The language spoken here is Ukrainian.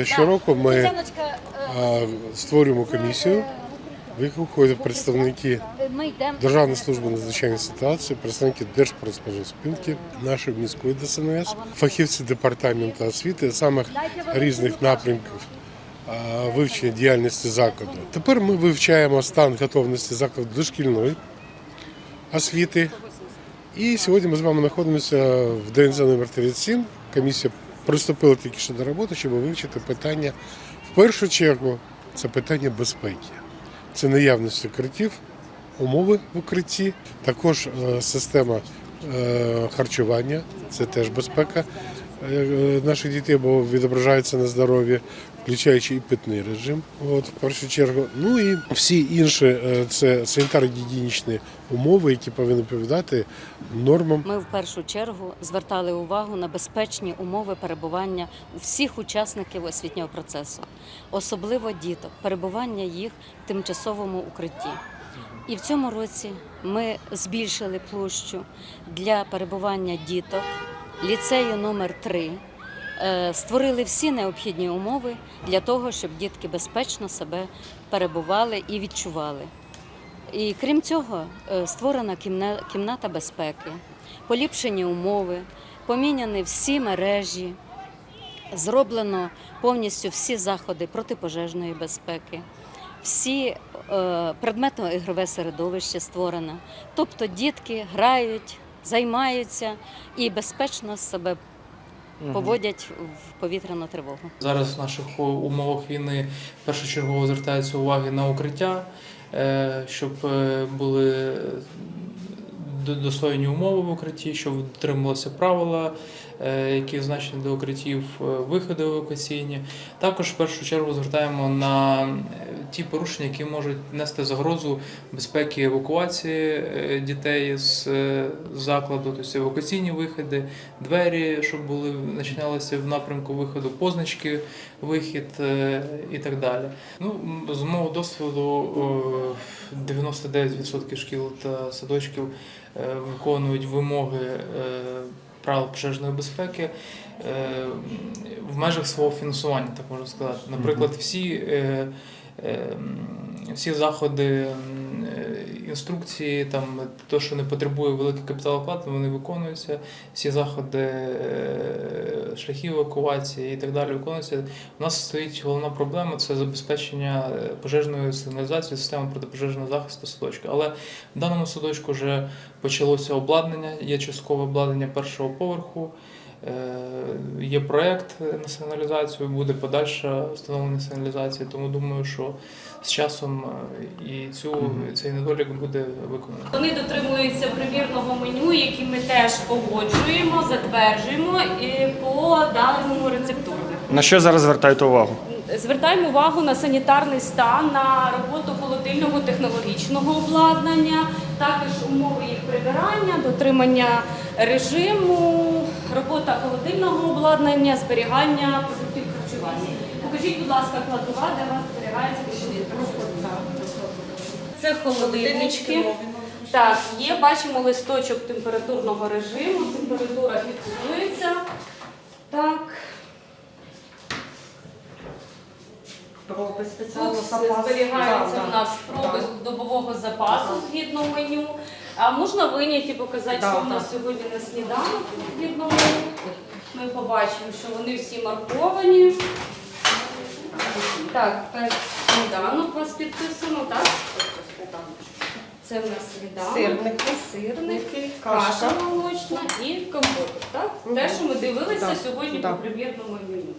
Е, Щороку ми е, створюємо комісію, в яку входять представники Державної служби надзвичайних ситуацій, представники Держпродспоживспілки, нашої міської ДСНС, фахівці департаменту освіти самих різних напрямків е, вивчення діяльності закладу. Тепер ми вивчаємо стан готовності закладу дошкільної освіти. І сьогодні ми з вами знаходимося в ДНЗ номер 37. Комісія приступила тільки що до роботи, щоб вивчити питання. В першу чергу це питання безпеки. Це наявність укриттів, умови в укритті, також е, система е, харчування, це теж безпека наших дітей, бо відображається на здоров'ї, включаючи і питний режим. От, в першу чергу. Ну і всі інші е, це санітарно-гігієнічні умови, які повинні відповідати нормам Ми в першу чергу звертали увагу на безпечні умови перебування всіх учасників освітнього процесу, особливо діток, перебування їх в тимчасовому укритті. І в цьому році ми збільшили площу для перебування діток ліцею номер 3 Е, Створили всі необхідні умови для того, щоб дітки безпечно себе перебували і відчували. І крім цього, е, створена кімната безпеки, поліпшені умови, поміняні всі мережі, зроблено повністю всі заходи протипожежної безпеки, всі е, предметно-ігрове середовище створено. Тобто дітки грають, займаються і безпечно себе поводять в повітряну тривогу. Зараз в наших умовах війни першочергово звертається уваги на укриття, е, щоб е, були достойні умови в укритті, щоб дотримувалися правила, е, які значені до укриттів, е, виходи евакуаційні. Також в першу чергу звертаємо на е, ті порушення, які можуть нести загрозу безпеки евакуації е, дітей з е, закладу, тобто евакуаційні виходи, двері, щоб були начиналися в напрямку виходу, позначки, вихід е, і так далі. Ну, з мого досвіду е, 99% шкіл та садочків е, виконують вимоги е, правил пожежної безпеки е, в межах свого фінансування, так можна сказати. Наприклад, всі. Е, е, м, Всі заходи, е, інструкції, там те, що не потребує великих капіталоплати, вони виконуються. Всі заходи е, шляхів евакуації і так далі виконуються. У нас стоїть головна проблема це забезпечення е, пожежної сигналізації, системи протипожежного захисту садочка. Але в даному садочку вже почалося обладнання, є часткове обладнання першого поверху. Е, Є проект на сигналізацію, буде подальше встановлення сигналізації, тому думаю, що з часом е, і цю, цей недолік буде виконаний. Вони дотримуються примірного меню, яке ми теж погоджуємо, затверджуємо і по даному рецептурі. На що зараз звертаєте увагу? Звертаємо увагу на санітарний стан, на роботу холодильного технологічного обладнання, також умови їх прибирання, дотримання режиму, робота обладнання, зберігання продуктів харчування. Покажіть, будь ласка, кладова, де у вас зберігається. Це холодильнички. Так, є, бачимо листочок температурного режиму, температура фіксується. Так. Проби Тут спеціально запас. зберігається Да, у да. нас проби добового запасу згідно меню. А можна виняти показати, Да, що у нас да. сьогодні на сніданок згідно меню. Ми побачимо, що вони всі марковані. Так, сніданок у вас підписано, так? Це в нас сніданок. Сирники. Сирники, каша молочна і компот. Так? Те, що ми дивилися сьогодні по примірному меню.